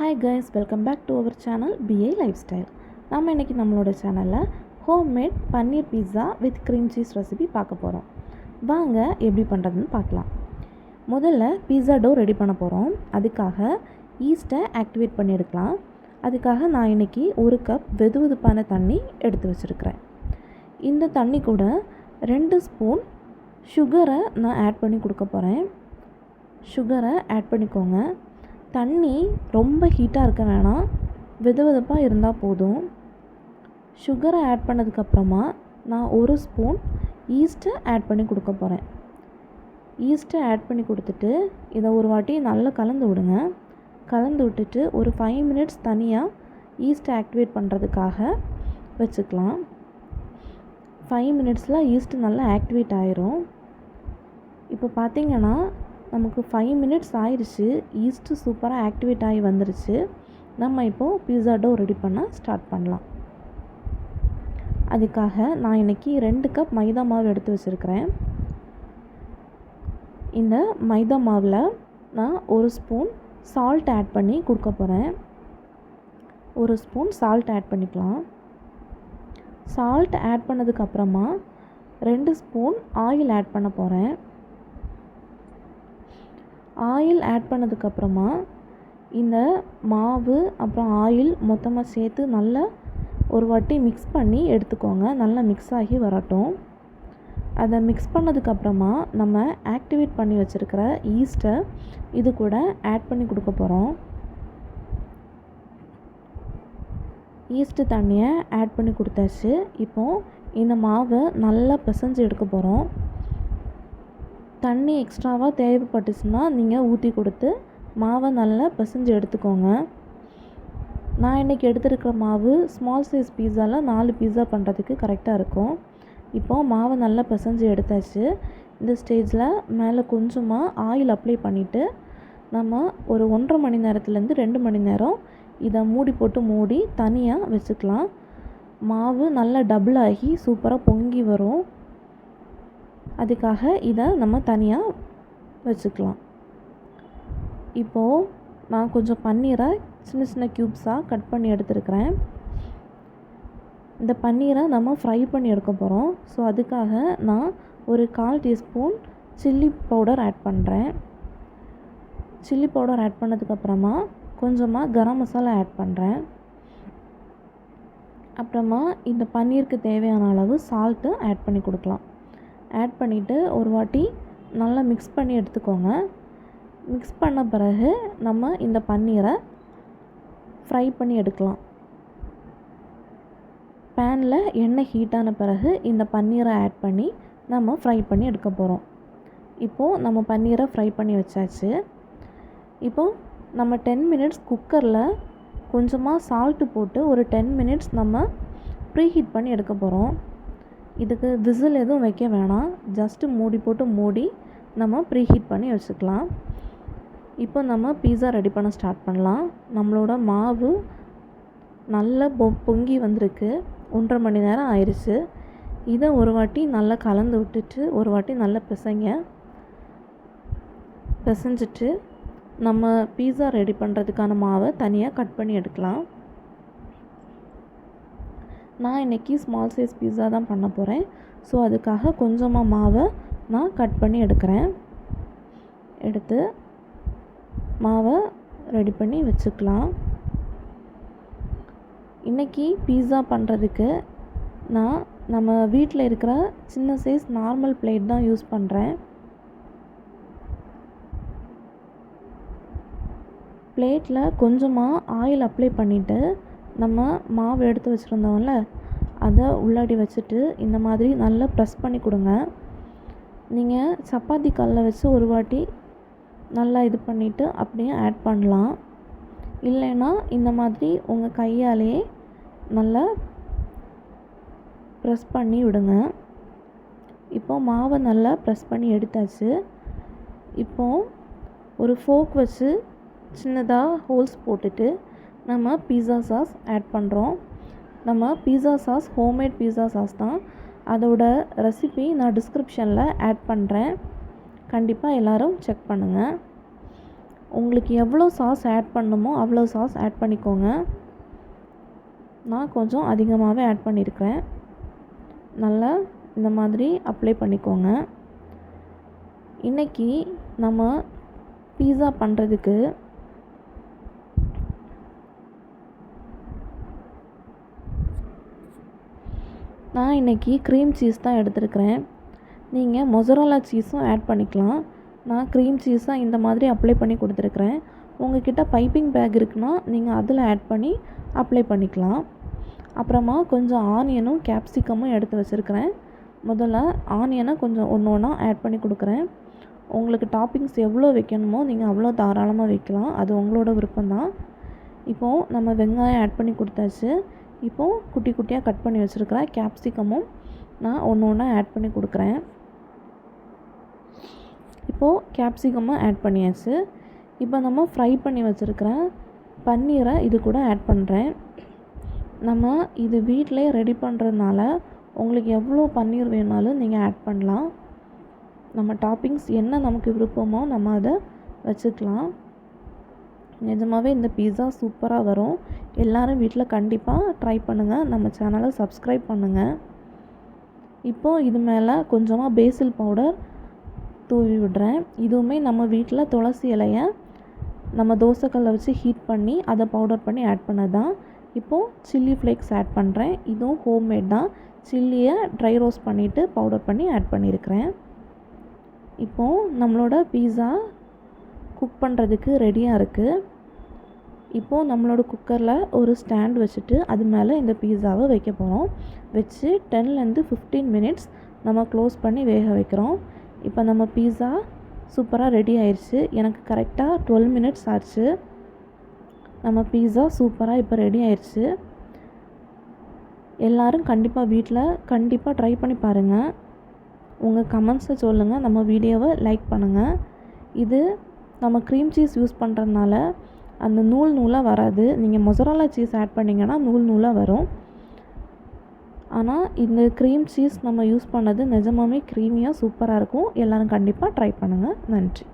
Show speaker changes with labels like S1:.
S1: Hi guys welcome back to our channel BA lifestyle நம்ம இன்றைக்கி நம்மளோட சேனலில் homemade paneer pizza with cream cheese recipe பார்க்க போகிறோம் வாங்க எப்படி பண்ணுறதுன்னு பார்க்கலாம். முதல்ல பீஸா டோ ரெடி பண்ண போகிறோம் அதுக்காக ஈஸ்ட்டை ஆக்டிவேட் பண்ணி எடுக்கலாம் அதுக்காக நான் இன்றைக்கி ஒரு கப் வெது வெதுப்பான தண்ணி எடுத்து வச்சுருக்கிறேன். இந்த தண்ணி கூட ரெண்டு ஸ்பூன் சுகரை நான் ஆட் பண்ணி கொடுக்க போகிறேன் சுகரை ஆட் பண்ணிக்கோங்க. தண்ணி ரொம்ப ஹீட்டாக இருக்க வேணாம். வெது வெதுப்பாக இருந்தால் போதும் சுகரை ஆட் பண்ணதுக்கப்புறமா நான் ஒரு ஸ்பூன் ஈஸ்ட்டை ஆட் பண்ணி கொடுக்க போகிறேன் ஈஸ்ட்டை ஆட் பண்ணி கொடுத்துட்டு இதை ஒரு வாட்டி நல்லா கலந்து விடுங்க. கலந்து விட்டுட்டு ஒரு ஃபைவ் மினிட்ஸ் தனியாக ஈஸ்ட்டை ஆக்டிவேட் பண்ணுறதுக்காக வச்சுக்கலாம். ஃபைவ் மினிட்ஸில் ஈஸ்ட்டு நல்லா ஆக்டிவேட் ஆயிரும். இப்போ பார்த்தீங்கன்னா நமக்கு ஃபைவ் மினிட்ஸ் ஆயிடுச்சு. ஈஸ்ட்டு சூப்பராக ஆக்டிவேட் ஆகி வந்துருச்சு. நம்ம இப்போது பீஸா டோ ரெடி பண்ண ஸ்டார்ட் பண்ணலாம். அதுக்காக நான் இன்றைக்கி ரெண்டு கப் மைதா மாவு எடுத்து வச்சுருக்கிறேன். இந்த மைதா மாவில் நான் ஒரு ஸ்பூன் சால்ட் ஆட் பண்ணி கொடுக்க போகிறேன் ஒரு ஸ்பூன் சால்ட் ஆட் பண்ணிக்கலாம். சால்ட் ஆட் பண்ணதுக்கப்புறமா ரெண்டு ஸ்பூன் ஆயில் ஆட் பண்ண போகிறேன் ஆயில் ஆட் பண்ணதுக்கப்புறமா இந்த மாவு அப்புறம் ஆயில் மொத்தமாக சேர்த்து நல்லா ஒரு வாட்டி மிக்ஸ் பண்ணி எடுத்துக்கோங்க. நல்லா மிக்ஸ் ஆகி வரட்டும். அதை மிக்ஸ் பண்ணதுக்கப்புறமா நம்ம ஆக்டிவேட் பண்ணி வச்சுருக்கிற ஈஸ்ட்டை இது கூட ஆட் பண்ணி கொடுக்க போகிறோம் ஈஸ்ட்டு தண்ணியை ஆட் பண்ணி கொடுத்தாச்சு. இப்போது இந்த மாவை நல்லா பிசைஞ்சு எடுக்க போகிறோம் தண்ணி எக்ஸ்ட்ராவாக தேவைப்பட்டுச்சுன்னா நீங்கள் ஊற்றி கொடுத்து மாவை நல்லா பிசைஞ்சு எடுத்துக்கோங்க. நான் இன்றைக்கி எடுத்துருக்கிற மாவு ஸ்மால் சைஸ் பீஸாவில் நாலு பீஸா பண்ணுறதுக்கு கரெக்டாக இருக்கும். இப்போது மாவை நல்லா பிசைஞ்சு எடுத்தாச்சு. இந்த ஸ்டேஜில் மேலே கொஞ்சமாக ஆயில் அப்ளை பண்ணிவிட்டு நம்ம ஒரு ஒன்றரை மணி நேரத்துலேருந்து ரெண்டு மணி நேரம் இதை மூடி போட்டு மூடி தனியாக வச்சுக்கலாம். மாவு நல்லா டபுள் ஆகி சூப்பராக பொங்கி வரும். அதுக்காக இதை நம்ம தனியாக வச்சுக்கலாம். இப்போது நான் கொஞ்சம் பன்னீரை சின்ன சின்ன க்யூப்ஸாக கட் பண்ணி எடுத்துருக்கிறேன். இந்த பன்னீரை நம்ம ஃப்ரை பண்ணி எடுக்க போகிறோம் ஸோ அதுக்காக நான் ஒரு கால் டீஸ்பூன் சில்லி பவுடர் ஆட் பண்ணுறேன் சில்லி பவுடர் ஆட் பண்ணதுக்கப்புறமா கொஞ்சமாக கரம் மசாலா ஆட் பண்ணுறேன் அப்புறமா இந்த பன்னீருக்கு தேவையான அளவு சால்ட்டு ஆட் பண்ணி கொடுக்கலாம். ஆட் பண்ணிவிட்டு ஒரு வாட்டி நல்லா மிக்ஸ் பண்ணி எடுத்துக்கோங்க. மிக்ஸ் பண்ண பிறகு நம்ம இந்த பன்னீரை ஃப்ரை பண்ணி எடுக்கலாம். பேனில் எண்ணெய் ஹீட்டான பிறகு இந்த பன்னீரை ஆட் பண்ணி நம்ம ஃப்ரை பண்ணி எடுக்க போகிறோம் இப்போது நம்ம பன்னீரை ஃப்ரை பண்ணி வச்சாச்சு. இப்போது நம்ம டென் மினிட்ஸ் குக்கரில் கொஞ்சமாக சால்ட்டு போட்டு ஒரு டென் மினிட்ஸ் நம்ம ப்ரீ ஹீட் பண்ணி எடுக்க போகிறோம் இதுக்கு விசில் எதுவும் வைக்க வேணாம். ஜஸ்ட்டு மூடி போட்டு மூடி நம்ம ப்ரீ ஹீட் பண்ணி வச்சுக்கலாம். இப்போ நம்ம பீஸா ரெடி பண்ண ஸ்டார்ட் பண்ணலாம். நம்மளோட மாவு நல்லா பொ பொங்கி வந்திருக்கு. ஒன்றரை மணி நேரம் ஆயிடுச்சு இதை ஒரு வாட்டி நல்லா கலந்து விட்டுட்டு ஒரு வாட்டி நல்லா பிசைங்க. பிசைஞ்சிட்டு நம்ம பீஸா ரெடி பண்ணுறதுக்கான மாவை தனியாக கட் பண்ணி எடுக்கலாம். நான் இன்றைக்கி ஸ்மால் சைஸ் பீஸா தான் பண்ண போகிறேன் ஸோ அதுக்காக கொஞ்சமாக மாவை நான் கட் பண்ணி எடுக்கிறேன். எடுத்து மாவை ரெடி பண்ணி வச்சுக்கலாம். இன்றைக்கி பீஸா பண்ணுறதுக்கு நான் நம்ம வீட்டில் இருக்கிற சின்ன சைஸ் நார்மல் பிளேட் தான் யூஸ் பண்ணுறேன் பிளேட்டில் கொஞ்சமாக ஆயில் அப்ளை பண்ணிவிட்டு நம்ம மாவு எடுத்து வச்சுருந்தோம்ல அதை உள்ளாடி வச்சுட்டு இந்த மாதிரி நல்லா ப்ரெஸ் பண்ணி கொடுங்க. நீங்கள் சப்பாத்தி கல்லை வச்சு ஒரு வாட்டி நல்லா இது பண்ணிவிட்டு அப்படியே ஆட் பண்ணலாம். இல்லைன்னா இந்த மாதிரி உங்கள் கையாலேயே நல்லா ப்ரெஸ் பண்ணி விடுங்க. இப்போது மாவை நல்லா ப்ரெஸ் பண்ணி எடுத்தாச்சு. இப்போது ஒரு ஃபோக் வச்சு சின்னதாக ஹோல்ஸ் போட்டுட்டு நம்ம பீஸா சாஸ் ஆட் பண்ணுறோம் நம்ம pizza sauce homemade pizza sauce தான். அதோட ரெசிபி நான் டிஸ்கிரிப்ஷனில் ஆட் பண்ணுறேன் கண்டிப்பாக எல்லோரும் செக் பண்ணுங்கள் உங்களுக்கு எவ்வளோ சாஸ் ஆட் பண்ணணுமோ அவ்வளோ சாஸ் ஆட் பண்ணிக்கோங்க. நான் கொஞ்சம் அதிகமாகவே ஆட் பண்ணியிருக்கிறேன் நல்லா இந்த மாதிரி அப்ளை பண்ணிக்கோங்க. இன்றைக்கி நம்ம பீஸா பண்ணுறதுக்கு நான் இன்றைக்கி க்ரீம் சீஸ் தான் எடுத்துருக்கிறேன். நீங்கள் மொசரோலா சீஸும் ஆட் பண்ணிக்கலாம். நான் க்ரீம் சீஸாக இந்த மாதிரி அப்ளை பண்ணி கொடுத்துருக்குறேன். உங்ககிட்ட பைப்பிங் பேக் இருக்குன்னா நீங்கள் அதில் ஆட் பண்ணி அப்ளை பண்ணிக்கலாம். அப்புறமா கொஞ்சம் ஆனியனும் கேப்சிகமும் எடுத்து வச்சுருக்கிறேன். முதல்ல ஆனியனை கொஞ்சம் ஒன்று ஒன்றா ஆட் பண்ணி கொடுக்குறேன். உங்களுக்கு டாப்பிங்ஸ் எவ்வளோ வைக்கணுமோ நீங்கள் அவ்வளோ தாராளமாக வைக்கலாம். அது உங்களோட விருப்பம்தான். இப்போது நம்ம வெங்காயம் ஆட் பண்ணி கொடுத்தாச்சு. இப்போது குட்டி குட்டியாக கட் பண்ணி வச்சுருக்கிறேன் கேப்சிகமும் நான் ஒன்று ஒன்றா ஆட் பண்ணி கொடுக்குறேன். இப்போது கேப்சிகமும் ஆட் பண்ணியாச்சு. இப்போ நம்ம ஃப்ரை பண்ணி வச்சுருக்கிற பன்னீரை இது கூட ஆட் பண்ணுறேன். நம்ம இது வீட்டிலே ரெடி பண்ணுறதுனால உங்களுக்கு எவ்வளோ பன்னீர் வேணாலும் நீங்கள் ஆட் பண்ணலாம். நம்ம டாப்பிங்ஸ் என்ன நமக்கு விருப்பமோ நம்ம அதை வச்சுக்கலாம். நிஜமாகவே இந்த பீஸா சூப்பராக வரும். எல்லோரும் வீட்டில் கண்டிப்பாக ட்ரை பண்ணுங்கள் நம்ம சேனலை சப்ஸ்கிரைப் பண்ணுங்கள் இப்போது இது மேலே கொஞ்சமாக பேசில் பவுடர் தூவி விடுறேன். இதுவுமே நம்ம வீட்டில் துளசி இலையை நம்ம தோசைக்கல்லை வச்சு ஹீட் பண்ணி அதை பவுடர் பண்ணி ஆட் பண்ணது தான் இப்போது சில்லி ஃப்ளேக்ஸ் ஆட் பண்ணுறேன் இதுவும் ஹோம்மேட் தான். சில்லியை ட்ரை ரோஸ்ட் பண்ணிவிட்டு பவுடர் பண்ணி ஆட் பண்ணியிருக்கிறேன் இப்போது நம்மளோட பீஸா குக் பண்ணுறதுக்கு ரெடியாக இருக்குது இப்போது நம்மளோட குக்கரில் ஒரு ஸ்டாண்ட் வச்சுட்டு அது மேலே இந்த பீஸாவை வைக்க போகிறோம் வச்சு டென்லேருந்து ஃபிஃப்டீன் மினிட்ஸ் நம்ம க்ளோஸ் பண்ணி வேக வைக்கிறோம். இப்போ நம்ம பீஸா சூப்பராக ரெடி ஆயிடுச்சு எனக்கு கரெக்டாக டுவெல் மினிட்ஸ் ஆச்சு. நம்ம பீஸா சூப்பராக இப்போ ரெடி ஆயிடுச்சு எல்லோரும் கண்டிப்பாக வீட்டில் கண்டிப்பாக ட்ரை பண்ணி பாருங்கள் உங்கள் கமெண்ட்ஸை சொல்லுங்கள் நம்ம வீடியோவை லைக் பண்ணுங்கள் இது நம்ம க்ரீம் சீஸ் யூஸ் பண்ணுறதுனால அந்த நூல் நூலாக வராது. நீங்கள் மொசராலா சீஸ் ஆட் பண்ணிங்கன்னா நூல் நூலாக வரும். ஆனால் இந்த க்ரீம் சீஸ் நம்ம யூஸ் பண்ணது நிஜமாவே க்ரீமியாக சூப்பராக இருக்கும். எல்லோரும் கண்டிப்பாக ட்ரை பண்ணுங்கள் நன்றி.